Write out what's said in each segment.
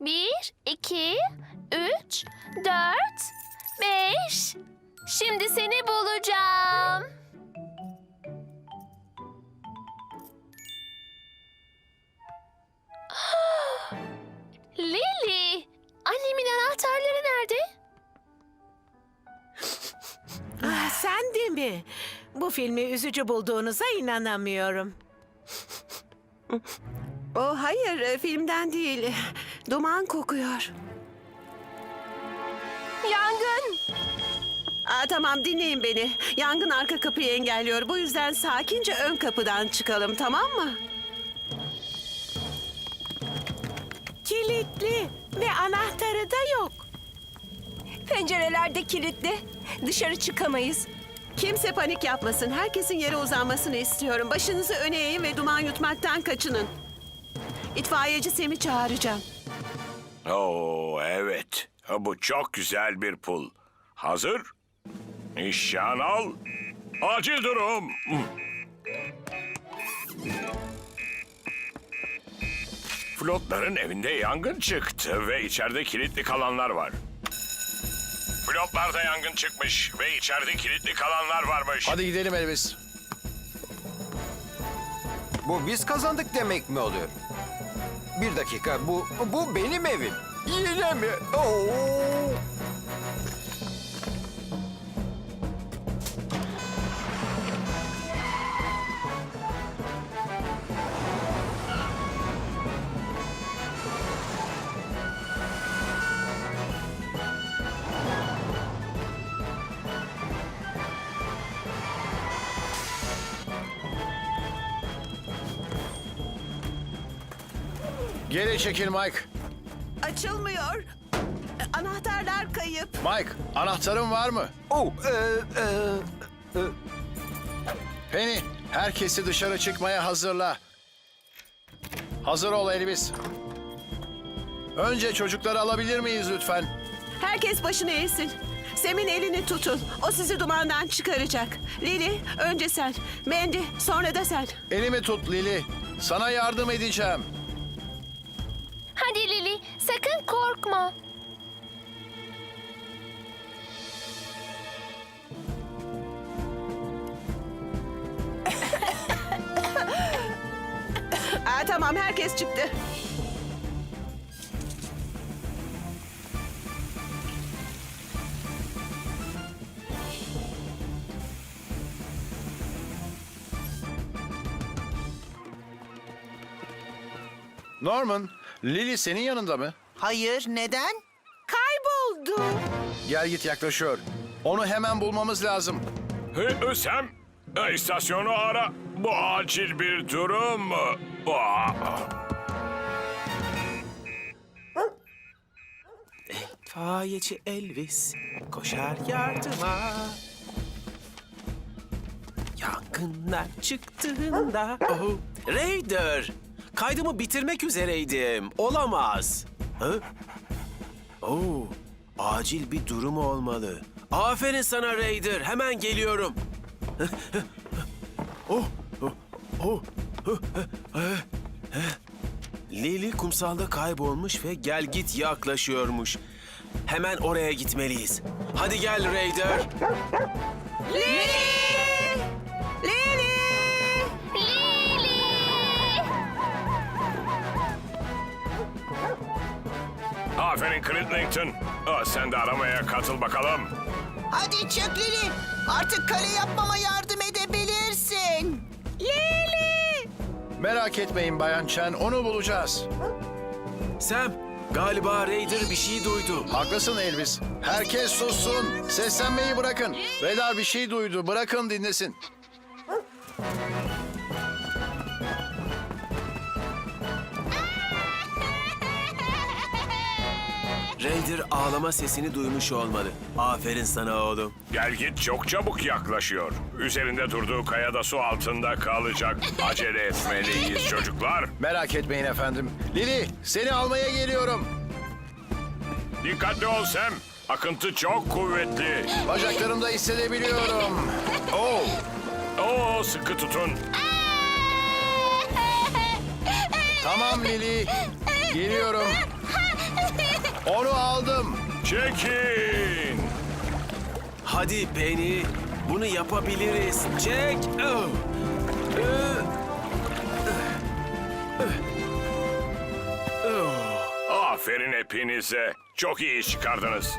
Bir, iki, üç, dört, beş. Şimdi seni bulacağım. Lily, annemin anahtarları nerede? Ah, sen de mi? Bu filmi üzücü bulduğunuza inanamıyorum. O hayır, e, filmden değil. Duman kokuyor. Yangın. Aa, tamam dinleyin beni. Yangın arka kapıyı engelliyor. Bu yüzden sakince ön kapıdan çıkalım tamam mı? Kilitli ve anahtarı da yok. Pencereler de kilitli. Dışarı çıkamayız. Kimse panik yapmasın. Herkesin yere uzanmasını istiyorum. Başınızı öne eğin ve duman yutmaktan kaçının. İtfaiyeci Sem'i çağıracağım. Oo evet. Bu çok güzel bir pul. Hazır. Nişan al. Acil durum. Flotların evinde yangın çıktı ve içeride kilitli kalanlar var. Flotlarda yangın çıkmış ve içeride kilitli kalanlar varmış. Hadi gidelim Elvis. Bu biz kazandık demek mi oluyor? Bir dakika bu bu benim evim. Yine mi? Oo! Geri çekil Mike. Açılmıyor. Anahtarlar kayıp. Mike, anahtarın var mı? Oh, e, e, e, Penny, herkesi dışarı çıkmaya hazırla. Hazır ol Elvis. Önce çocukları alabilir miyiz lütfen? Herkes başını eğsin. Sem'in elini tutun. O sizi dumandan çıkaracak. Lili, önce sen. Mandy, sonra da sen. Elimi tut Lili. Sana yardım edeceğim. Hadi Lily, sakın korkma. Aa, tamam, herkes çıktı. Norman, Lili senin yanında mı? Hayır, neden? Kayboldu. Gel git yaklaşıyor. Onu hemen bulmamız lazım. Hey, Sam, e, istasyonu ara. Bu acil bir durum. Aa, Fayeci Elvis koşar yardıma. Yangınlar çıktığında... Oh, Raider! Kaydımı bitirmek üzereydim. Olamaz. Oo, acil bir durum olmalı. Aferin sana Raider. Hemen geliyorum. oh, oh, oh, oh, eh. Lily kumsalda kaybolmuş ve gel git yaklaşıyormuş. Hemen oraya gitmeliyiz. Hadi gel Raider. Lily! Aferin Clinton. Aa, sen de aramaya katıl bakalım. Hadi çık Lili. Artık kale yapmama yardım edebilirsin. Merak etmeyin Bayan Chen, onu bulacağız. Sam, galiba Raider bir şey duydu. Haklısın Elvis. Herkes sussun. Seslenmeyi bırakın. Radar bir şey duydu. Bırakın dinlesin. Raider ağlama sesini duymuş olmalı. Aferin sana oğlum. Gel git çok çabuk yaklaşıyor. Üzerinde durduğu kayada su altında kalacak. Acele etmeliyiz çocuklar. Merak etmeyin efendim. Lili, seni almaya geliyorum. Dikkatli ol Sam. Akıntı çok kuvvetli. Bacaklarımda hissedebiliyorum. Oh, Oo sıkı tutun. tamam Lili. Geliyorum. Onu aldım. Çekin. Hadi Penny. Bunu yapabiliriz. Çek. Oh. Aferin hepinize. Çok iyi iş çıkardınız.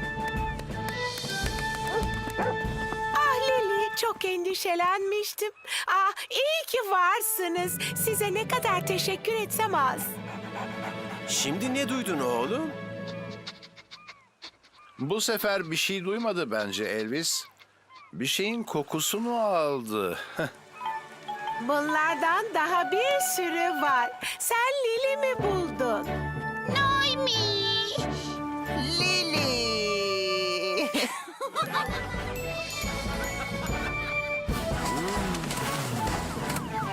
Ah Lili çok endişelenmiştim. Ah iyi ki varsınız. Size ne kadar teşekkür etsem az. Şimdi ne duydun oğlum? Bu sefer bir şey duymadı bence Elvis. Bir şeyin kokusunu aldı. Bunlardan daha bir sürü var. Sen Lili mi buldun? Noemi. Lili.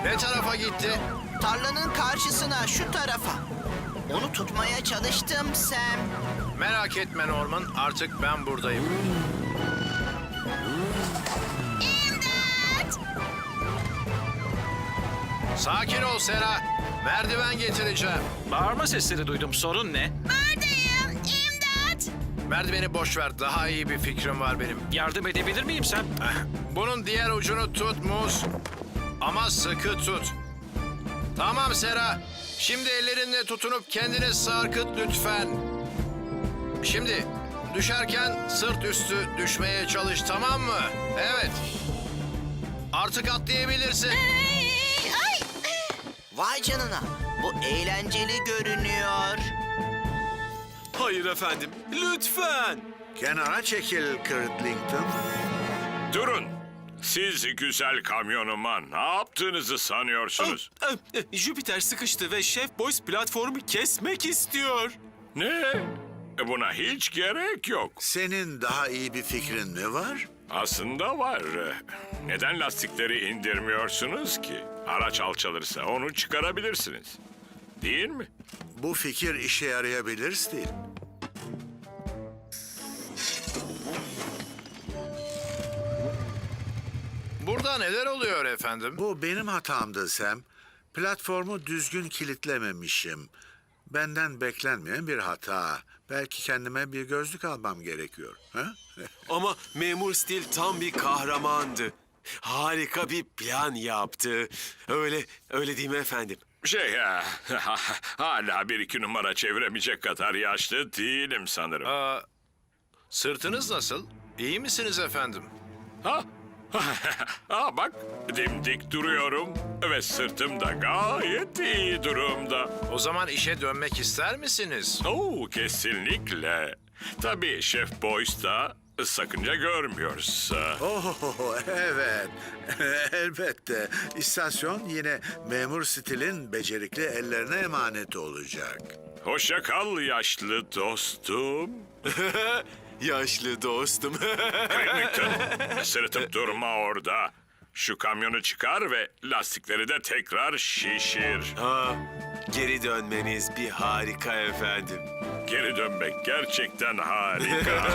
ne tarafa gitti? Tarlanın karşısına şu tarafa. Onu tutmaya çalıştım Sam. Merak etme Norman, artık ben buradayım. Sakin ol Sera. Merdiven getireceğim. Bağırma sesleri duydum. Sorun ne? Buradayım. İmdat. Merdiveni boş ver. Daha iyi bir fikrim var benim. Yardım edebilir miyim sen? Bunun diğer ucunu tut Muz. Ama sıkı tut. Tamam Sera. Şimdi ellerinle tutunup kendini sarkıt lütfen. Şimdi düşerken sırt üstü düşmeye çalış tamam mı? Evet. Artık atlayabilirsin. Ay. Vay canına. Bu eğlenceli görünüyor. Hayır efendim. Lütfen. Kenara çekil Kirtlington. Durun. Siz güzel kamyonuma ne yaptığınızı sanıyorsunuz? Ah, ah, Jüpiter sıkıştı ve Şef Boys platformu kesmek istiyor. Ne? E, Buna hiç gerek yok. Senin daha iyi bir fikrin mi var? Aslında var. Neden lastikleri indirmiyorsunuz ki? Araç alçalırsa onu çıkarabilirsiniz. Değil mi? Bu fikir işe yarayabilir Steve. Burada neler oluyor efendim? Bu benim hatamdı Sam. Platformu düzgün kilitlememişim. Benden beklenmeyen bir hata. Belki kendime bir gözlük almam gerekiyor. Ha? Ama Memur Steel tam bir kahramandı. Harika bir plan yaptı. Öyle, öyle değil mi efendim? Şey ya, hala bir iki numara çeviremeyecek kadar yaşlı değilim sanırım. Aa, sırtınız nasıl? İyi misiniz efendim? Ha? ha bak, dimdik duruyorum ve sırtım da gayet iyi durumda. O zaman işe dönmek ister misiniz? Oo, kesinlikle. Tabii Şef Boys da sakınca görmüyorsa. Oh evet. Elbette. İstasyon yine memur Stil'in becerikli ellerine emanet olacak. Hoşça kal yaşlı dostum. Yaşlı dostum. Craigington, sırıtıp durma orada. Şu kamyonu çıkar ve lastikleri de tekrar şişir. ha, geri dönmeniz bir harika efendim. Geri dönmek gerçekten harika.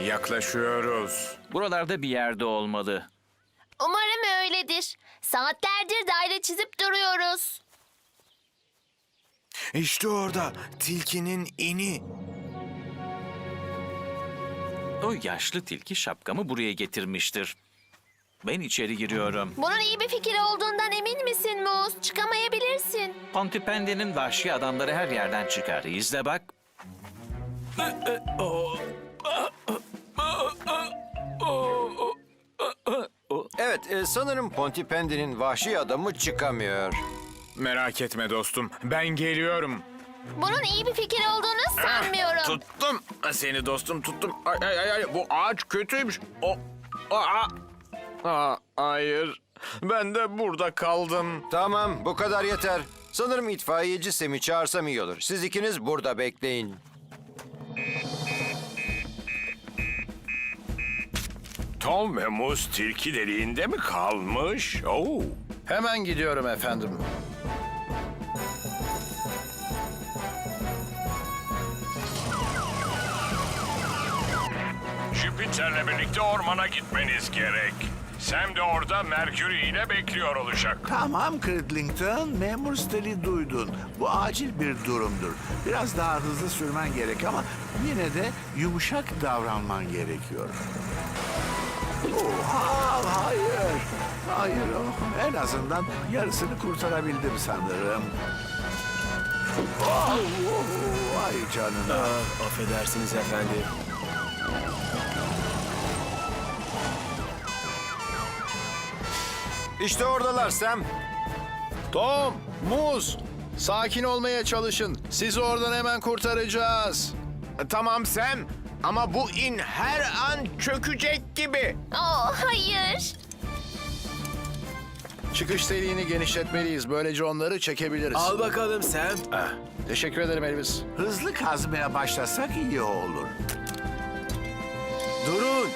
Yaklaşıyoruz. Buralarda bir yerde olmalı. Umarım öyledir. Saatlerdir daire çizip duruyoruz. İşte orada tilkinin ini. O yaşlı tilki şapkamı buraya getirmiştir. Ben içeri giriyorum. Bunun iyi bir fikir olduğundan emin misin Muz? Çıkamayabilirsin. Pontipendi'nin vahşi adamları her yerden çıkar. İzle bak. Evet, e, sanırım Pontipendi'nin vahşi adamı çıkamıyor. Merak etme dostum. Ben geliyorum. Bunun iyi bir fikir olduğunu sanmıyorum. Tuttum. Seni dostum tuttum. Ay ay ay, ay. bu ağaç kötüymüş. O Aa. Aa, hayır. Ben de burada kaldım. Tamam, bu kadar yeter. Sanırım itfaiyeci Sem'i çağırsam iyi olur. Siz ikiniz burada bekleyin. Tom ve Muz tilki deliğinde mi kalmış? Oo. Hemen gidiyorum efendim. Jüpiter'le birlikte ormana gitmeniz gerek. Sam de orada Mercury ile bekliyor olacak. Tamam Cridlington, memur Stell'i duydun. Bu acil bir durumdur. Biraz daha hızlı sürmen gerek ama yine de yumuşak davranman gerekiyor. Oha, hayır. Hayır, oh, en azından yarısını kurtarabildim sanırım. Oh, oh, ay canına. Ah, affedersiniz efendim. İşte oradalar Sam. Tom, Muz, sakin olmaya çalışın. Sizi oradan hemen kurtaracağız. Tamam Sam ama bu in her an çökecek gibi. Oh hayır. Çıkış deliğini genişletmeliyiz. Böylece onları çekebiliriz. Al bakalım Sam. Ah, teşekkür ederim Elvis. Hızlı kazmaya başlasak iyi olur. Durun.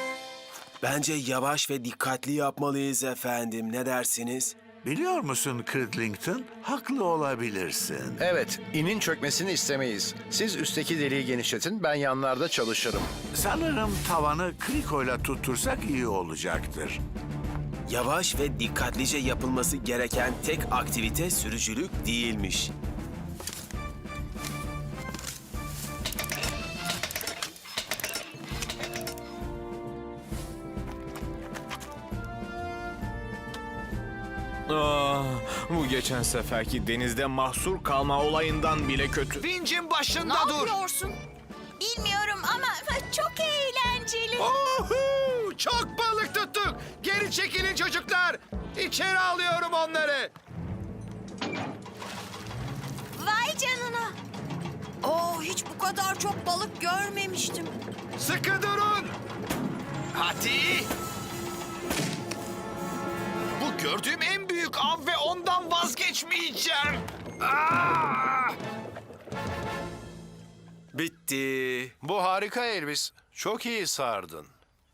Bence yavaş ve dikkatli yapmalıyız efendim. Ne dersiniz? Biliyor musun Cridlington? Haklı olabilirsin. Evet, inin çökmesini istemeyiz. Siz üstteki deliği genişletin, ben yanlarda çalışırım. Sanırım tavanı krikoyla tuttursak iyi olacaktır. Yavaş ve dikkatlice yapılması gereken tek aktivite sürücülük değilmiş. Bu geçen seferki denizde mahsur kalma olayından bile kötü. Vincin başında dur. yapıyorsun? Bilmiyorum ama çok eğlenceli. Ohu, çok balık tuttuk. Geri çekilin çocuklar. İçeri alıyorum onları. Vay canına. Oo, hiç bu kadar çok balık görmemiştim. Sıkı durun. Hadi. Bu gördüğüm en büyük av ve ondan vazgeçmeyeceğim. Ah! Bitti. Bu harika Elvis. Çok iyi sardın.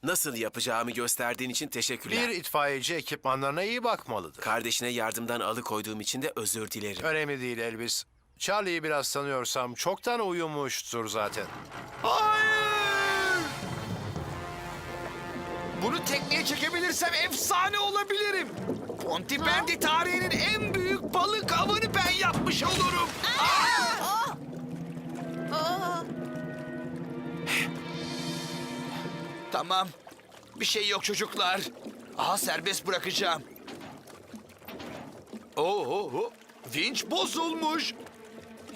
Nasıl yapacağımı gösterdiğin için teşekkürler. Bir itfaiyeci ekipmanlarına iyi bakmalıdır. Kardeşine yardımdan alıkoyduğum için de özür dilerim. Önemli değil Elvis. Charlie'yi biraz tanıyorsam çoktan uyumuştur zaten. Hayır! Bunu tekneye çekebilirsem efsane olabilirim. Pontipendi tarihinin en büyük balık avını ben yapmış olurum. Tamam. Bir şey yok çocuklar. Aha serbest bırakacağım. Oo, oo, oo. Vinç bozulmuş.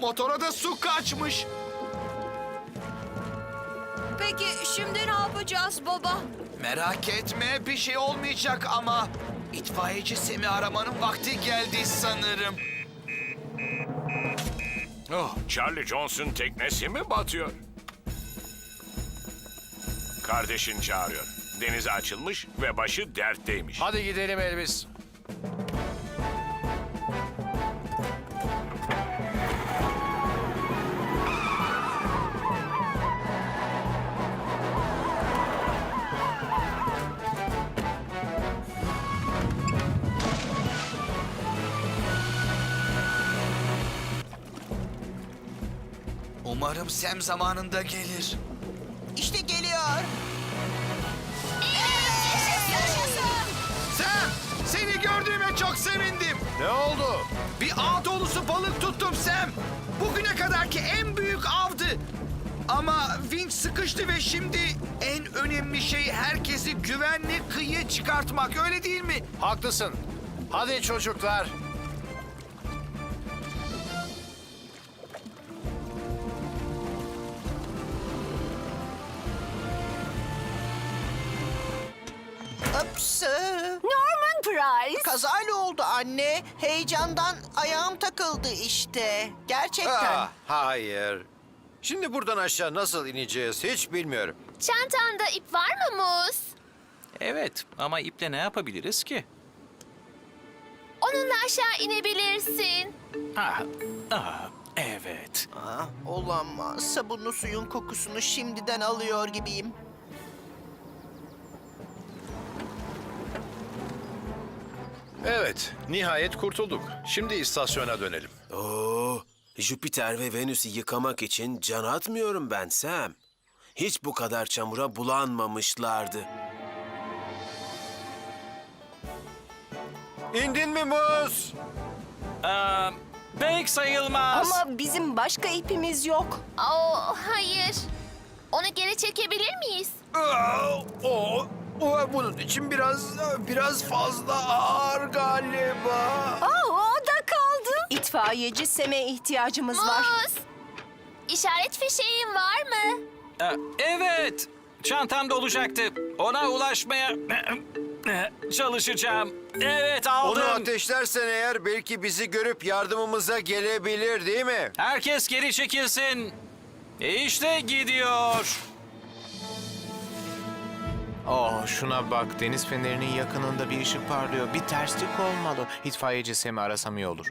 Motora da su kaçmış. Peki şimdi ne yapacağız baba? Merak etme bir şey olmayacak ama itfaiyeci Sem'i aramanın vakti geldi sanırım. Oh, Charlie Johnson teknesi mi batıyor? Kardeşin çağırıyor. Denize açılmış ve başı dertteymiş. Hadi gidelim Elvis. Umarım Sem zamanında gelir. İşte geliyor. Sem! Seni gördüğüme çok sevindim. Ne oldu? Bir ağ dolusu balık tuttum Sem. Bugüne kadarki en büyük avdı. Ama vinç sıkıştı ve şimdi en önemli şey herkesi güvenli kıyıya çıkartmak öyle değil mi? Haklısın. Hadi çocuklar. Norman Price. Kazayla oldu anne. Heyecandan ayağım takıldı işte. Gerçekten. Ah. hayır. Şimdi buradan aşağı nasıl ineceğiz hiç bilmiyorum. Çantanda ip var mı Muz? Evet ama iple ne yapabiliriz ki? Onunla aşağı inebilirsin. Ah, ah, evet. Aa, olamaz. Sabunlu suyun kokusunu şimdiden alıyor gibiyim. Evet, nihayet kurtulduk. Şimdi istasyona dönelim. Oo, Jüpiter ve Venüs'ü yıkamak için can atmıyorum ben Sam. Hiç bu kadar çamura bulanmamışlardı. İndin mi Muz? Pek sayılmaz. Ama bizim başka ipimiz yok. Oo, hayır. Onu geri çekebilir miyiz? O, o bunun için biraz biraz fazla ağır galiba. Aa, o da kaldı. İtfaiyeci Sem'e ihtiyacımız var. Muz! İşaret fişeğin var mı? Evet. Çantamda olacaktı. Ona ulaşmaya çalışacağım. Evet Onu aldım. ateşlersen eğer belki bizi görüp yardımımıza gelebilir değil mi? Herkes geri çekilsin. İşte gidiyor. Oh şuna bak deniz fenerinin yakınında bir ışık parlıyor. Bir terslik olmalı. İtfaiyeci Sem'i arasam iyi olur.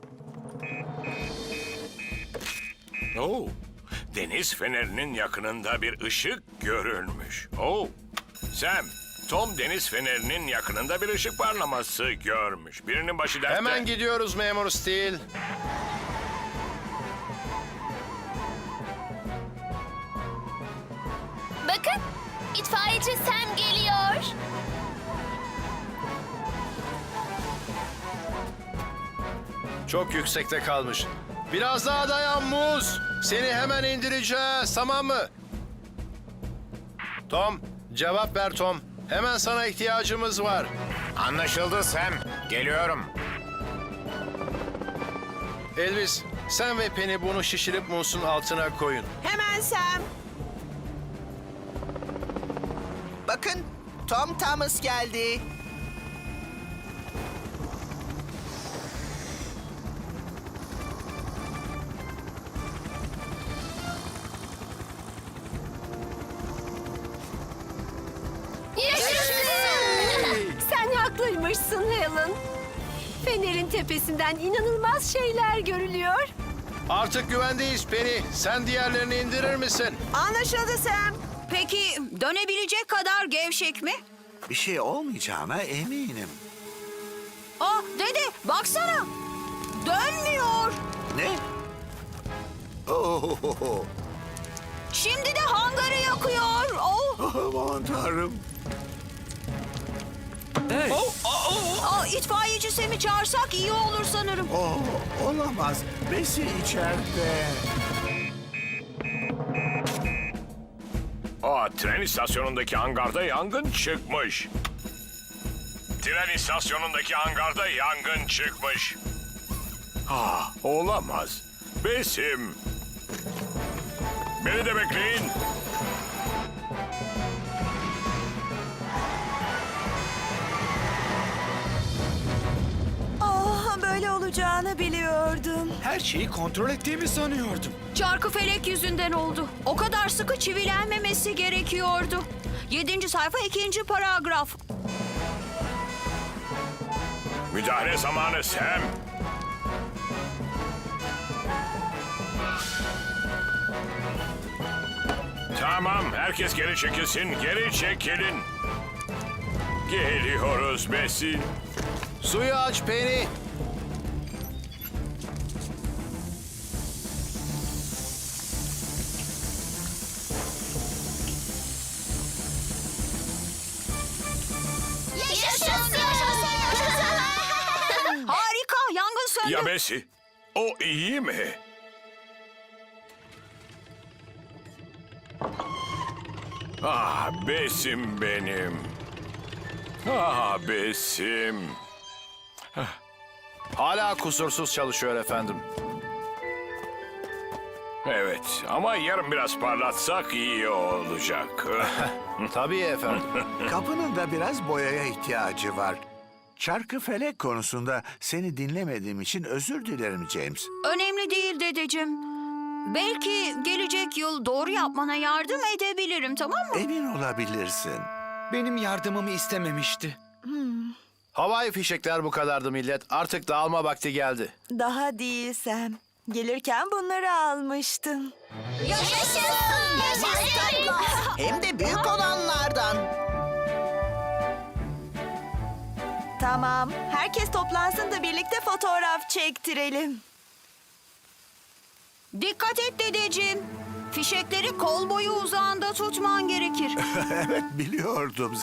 Oo, deniz fenerinin yakınında bir ışık görülmüş. Oo, Sam, Tom deniz fenerinin yakınında bir ışık parlaması görmüş. Birinin başı dertte. Hemen gidiyoruz memur Steel. Bakın, itfaiyeci Sam geliyor. Çok yüksekte kalmış. Biraz daha dayan Muz. Seni hemen indireceğiz tamam mı? Tom, cevap ver Tom. Hemen sana ihtiyacımız var. Anlaşıldı Sem. Geliyorum. Elvis, sen ve Penny bunu şişirip Muz'un altına koyun. Hemen Sam. Tom Thomas geldi. Sen haklıymışsın Helen. Fenerin tepesinden inanılmaz şeyler görülüyor. Artık güvendeyiz Penny. Sen diğerlerini indirir misin? Anlaşıldı Sam. Peki dönebilecek kadar gevşek mi? Bir şey olmayacağına eminim. Aa dede baksana. Dönmüyor. Ne? Oh, Şimdi de hangarı yakıyor. Oh. aman tanrım. Aa, itfaiyeci Sem'i çağırsak iyi olur sanırım. Oh, olamaz. Besi içeride. Aa, tren istasyonundaki hangarda yangın çıkmış. Tren istasyonundaki hangarda yangın çıkmış. Ah, olamaz. Besim. Beni de bekleyin. Böyle olacağını biliyordum. Her şeyi kontrol ettiğimi sanıyordum. Çarkı felek yüzünden oldu. O kadar sıkı çivilenmemesi gerekiyordu. Yedinci sayfa ikinci paragraf. Müdahale zamanı Sam. Tamam, herkes geri çekilsin, geri çekilin. Geliyoruz Besi. Suyu aç Penny. Söndü. Ya Besi, o iyi mi? Ah Besim benim. Ah Besim. Hala kusursuz çalışıyor efendim. Evet ama yarın biraz parlatsak iyi olacak. Tabii efendim. Kapının da biraz boyaya ihtiyacı var. Çarkı felek konusunda seni dinlemediğim için özür dilerim James. Önemli değil dedeciğim. Belki gelecek yıl doğru yapmana yardım edebilirim tamam mı? Emin olabilirsin. Benim yardımımı istememişti. Havai fişekler bu kadardı millet. Artık dağılma vakti geldi. Daha değilsem. Gelirken bunları almıştım. Yaşasın! Yaşasın! Hem de büyük olanlardan. Tamam. Herkes toplansın da birlikte fotoğraf çektirelim. Dikkat et dedeciğim. Fişekleri kol boyu uzağında tutman gerekir. evet biliyordum